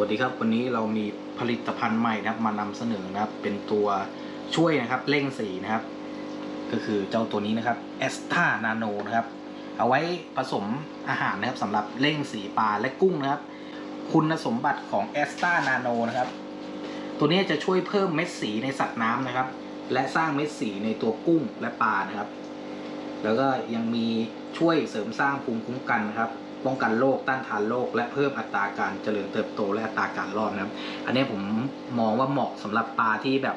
วัสดีครับ วันนี้เรามีผลิตภัณฑ์ใหม่นะครับ มานำเสนอนะครับ เป็นตัวช่วยนะครับเร่งสีนะครับ ก็คือเจ้าตัวนี้นะครับเอสตานาโนนะครับ เอาไว้ผสมอาหารนะครับสำหรับเร่งสีปลาและกุ้งนะครับ คุณสมบัติของเอสตานาโนนะครับ ตัวนี้จะช่วยเพิ่มเม็ดสีในสัตว์น้ำนะครับ และสร้างเม็ดสีในตัวกุ้งและปลานะครับ แล้วก็ยังมีช่วยเสริมสร้างภูมิคุ้มกันนะครับ ป้องกันโรคต้านทานโรคและเพิ่มอัตราการเจริญเติบโต และอัตราการรอดนะครับ อันนี้ผมมองว่าเหมาะสำหรับปลาที่แบบ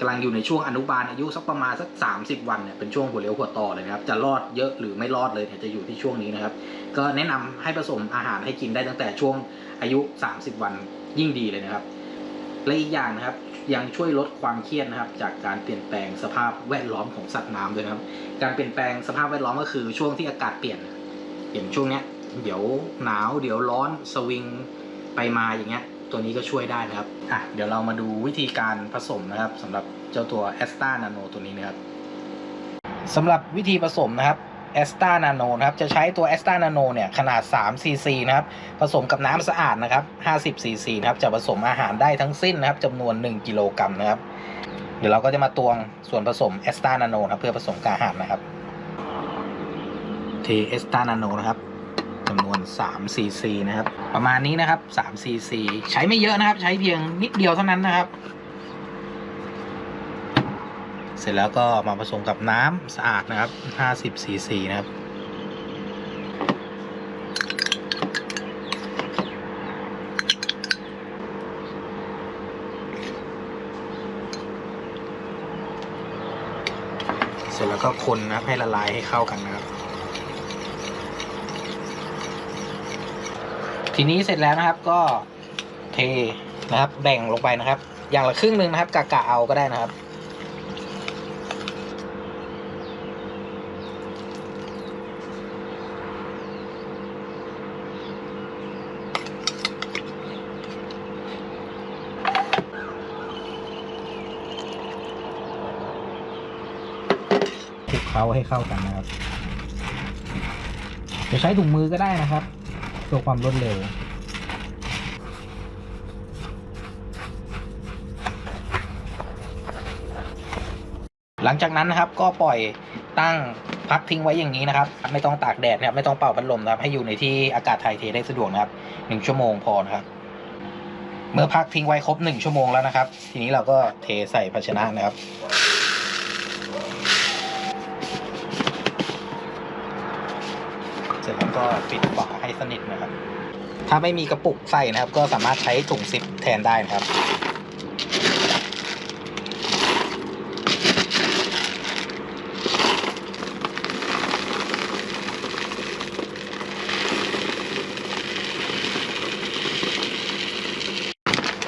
กำลังอยู่ในช่วงอนุบาลอายุสักประมาณสัก 30 วันเนี่ยเป็นช่วงหัวเลี้ยวหัวต่อเลยนะครับจะรอดเยอะหรือไม่รอดเลยเนี่ยจะอยู่ที่ช่วงนี้นะครับ ก็แนะนำให้ผสมอาหารให้กินได้ตั้งแต่ช่วงอายุ 30 วันยิ่งดีเลยนะครับ และอีกอย่างนะครับยังช่วยลดความเครียดนะครับ จากการเปลี่ยนแปลงสภาพแวดล้อมของสัตว์น้ำด้วยนะครับ การเปลี่ยนแปลงสภาพแวดล้อมก็คือช่วงที่อากาศเปลี่ยนอย่างช่วงเนี้ย เดี๋ยวหนาว เดี๋ยวร้อนสวิงไปมาอย่างเงี้ย ตัวนี้ก็ช่วยได้นะครับอะเดี๋ยวเรามาดูวิธีการผสมนะครับสำหรับเจ้าตัวแอสตานาโนตัวนี้นะครับสำหรับวิธีผสมนะครับแอสตานาโนนะครับ จะใช้ตัวแอสตานาโนเนี่ย ขนาด3ซีซีนะครับ ผสมกับน้ำสะอาดนะครับ 50ซีซีนะครับ จะผสมอาหารได้ทั้งสิ้นนะครับจำนวน 1 กิโลกรัมนะครับ เดี๋ยวเราก็จะมาตวงส่วนผสมแอสตานาโนนะครับ เพื่อผสมกับอาหารนะครับ เทแอสตานาโนนะครับ จำนวน3ซีซีนะครับ ประมาณนี้นะครับ3ซีซีใช้ไม่เยอะนะครับ ใช้เพียงนิดเดียวเท่านั้นนะครับ เสร็จแล้วก็มาผสมกับน้ำสะอาดนะครับ50ซีซีนะครับเสร็จแล้วก็คนนะให้ละลายให้เข้ากันนะครับ ทีนี้เสร็จแล้วนะครับก็เทนะครับ แบ่งลงไปนะครับ อย่างละครึ่งหนึ่งนะครับกะกะเอาก็ได้นะครับ คลุกเคล้าให้เข้ากันนะครับ จะใช้ถุงมือก็ได้นะครับ เพื่อความรวดเร็ว หลังจากนั้นนะครับก็ปล่อยตั้งพักทิ้งไว้อย่างนี้นะครับ ไม่ต้องตากแดดนะครับไม่ต้องเป่าพัดลมนะครับ ให้อยู่ในที่อากาศถ่ายเทได้สะดวกนะครับหนึ่งชั่วโมงพอนะครับ เมื่อพักทิ้งไว้ครบหนึ่งชั่วโมงแล้วนะครับ ทีนี้เราก็เทใส่ภาชนะนะครับ เสร็จแล้ว ก็ปิดฝาให้สนิทนะครับ ถ้าไม่มีกระปุกใส่นะครับ ก็สามารถใช้ถุงซิปแทนได้นะครับ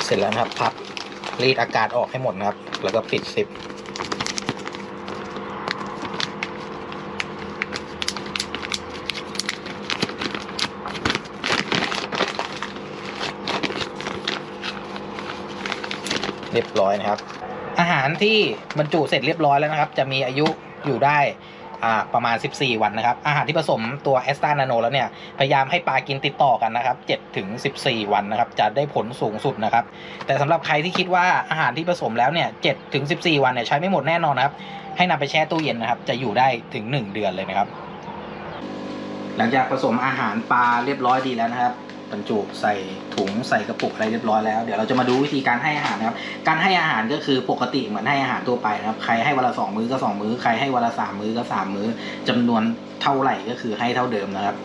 เสร็จแล้วนะครับพับรีดอากาศออกให้หมดนะครับ แล้วก็ปิดซิป เรียบร้อยนะครับ อาหารที่บรรจุเสร็จเรียบร้อยแล้วนะครับ จะมีอายุอยู่ได้ประมาณ 14 วันนะครับ อาหารที่ผสมตัวแอสตานาโนแล้วเนี่ย พยายามให้ปลากินติดต่อกันนะครับ7ถึง14 วันนะครับ จะได้ผลสูงสุดนะครับ แต่สำหรับใครที่คิดว่าอาหารที่ผสมแล้วเนี่ย7ถึง14 วันเนี่ยใช้ไม่หมดแน่นอนนะครับ ให้นำไปแช่ตู้เย็นนะครับ จะอยู่ได้ถึง 1 เดือนเลยนะครับ หลังจากผสมอาหารปลาเรียบร้อยดีแล้วนะครับ บรรจุใส่ถุงใส่กระปุกอะไรเรียบร้อยแล้ว เดี๋ยวเราจะมาดูวิธีการให้อาหารนะครับ การให้อาหารก็คือปกติเหมือนให้อาหารทั่วไปนะครับ ใครให้วันละสองมื้อก็สองมื้อ ใครให้วันละสามมื้อก็สามมื้อจำนวนเท่าไหร่ก็คือให้เท่าเดิมนะครับ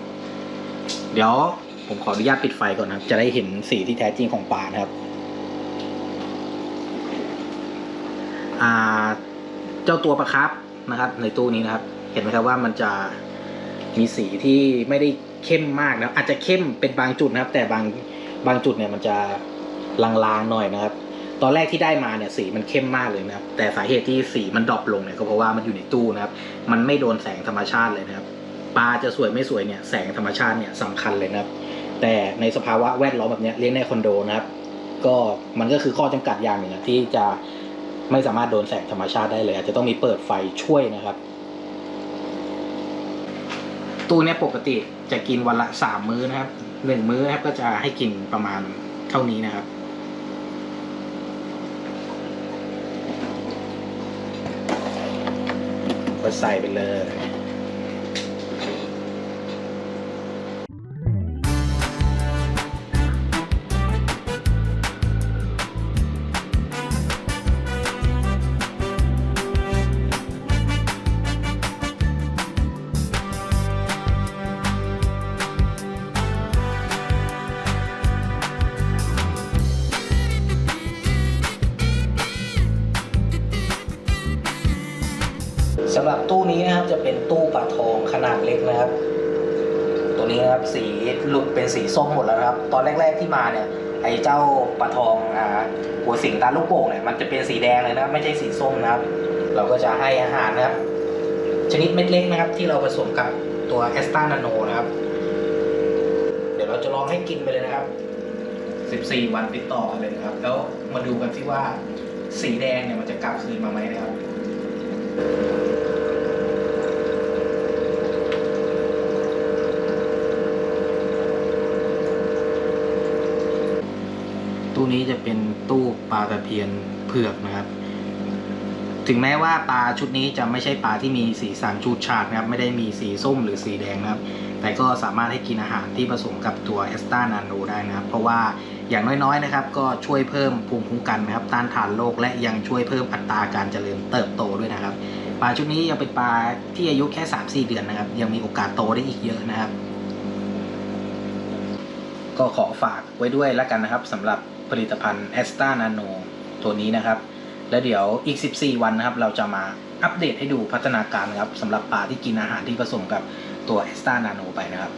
เดี๋ยวผมขออนุญาตปิดไฟก่อนนะครับ จะได้เห็นสีที่แท้จริงของปลานะครับเจ้าตัวปลาครับนะครับ ในตู้นี้นะครับ เห็นไหมครับว่ามันจะ มีสีที่ไม่ได้เข้มมากนะครับอาจจะเข้มเป็นบางจุดนะครับ แต่บางบางจุดเนี่ยมันจะลางๆหน่อยนะครับ ตอนแรกที่ได้มาเนี่ยสีมันเข้มมากเลยนะครับ แต่สาเหตุที่สีมันดรอปลงเนี่ยก็เพราะว่ามันอยู่ในตู้นะครับ มันไม่โดนแสงธรรมชาติเลยนะครับปลาจะสวยไม่สวยเนี่ยแสงธรรมชาติเนี่ยสำคัญเลยนะครับ แต่ในสภาวะแวดล้อมแบบเนี้ยเลี้ยงในคอนโดนะครับ ก็มันก็คือข้อจำกัดอย่างหนึ่งอะที่จะไม่สามารถโดนแสงธรรมชาติได้เลยอาจจะต้องมีเปิดไฟช่วยนะครับ ตู้เนี้ยปกติจะกินวันละสามมื้อนะครับหนึ่งมื้อนะครับก็จะให้กินประมาณเท่านี้นะครับ ก็ใส่ไปเลย สำหรับตู้นี้นะครับจะเป็นตู้ปลาทองขนาดเล็กนะครับ ตัวนี้นะครับสีหลุดเป็นสีส้มหมดแล้วครับ ตอนแรก ๆที่มาเนี่ยไอ้เจ้าปลาทองอ่าหัวสิงตาลูกโป่งเนี่ยมันจะเป็นสีแดงเลยนะไม่ใช่สีส้มนะครับ เราก็จะให้อาหารนะครับ ชนิดเม็ดเล็กนะครับ ที่เราผสมกับตัวแอสตานาโนนะครับ เดี๋ยวเราจะลองให้กินไปเลยนะครับ 14 วันติดต่อกันเลยนะครับ แล้วมาดูกันที่ว่าสีแดงเนี่ยมันจะกลับคืนมาไหมนะครับ ตู้นี้จะเป็นตู้ปลาตะเพียนเผือกนะครับ ถึงแม้ว่าปลาชุดนี้จะไม่ใช่ปลาที่มีสีสันชูดฉาดนะครับ ไม่ได้มีสีส้มหรือสีแดงนะครับ แต่ก็สามารถให้กินอาหารที่ผสมกับตัวเอสตานาโนได้นะครับ เพราะว่า อย่างน้อยๆนะครับ ก็ช่วยเพิ่มภูมิคุ้มกันนะครับต้านทานโรคและยังช่วยเพิ่มอัตราการเจริญเติบโตด้วยนะครับปลาชุดนี้ยังเป็นปลาที่อายุแค่ 3-4 เดือนนะครับ ยังมีโอกาสโตได้อีกเยอะนะครับ ก็ขอฝากไว้ด้วยแล้วกันนะครับสำหรับผลิตภัณฑ์ a s t a Nano ตัวนี้นะครับ แล้วเดี๋ยวอีก 14 วันนะครับ เราจะมาอัปเดตให้ดูพัฒนาการนะครับสำหรับปลาที่กินอาหารที่ผสมกับตัว a s t a Nano ไปนะครับ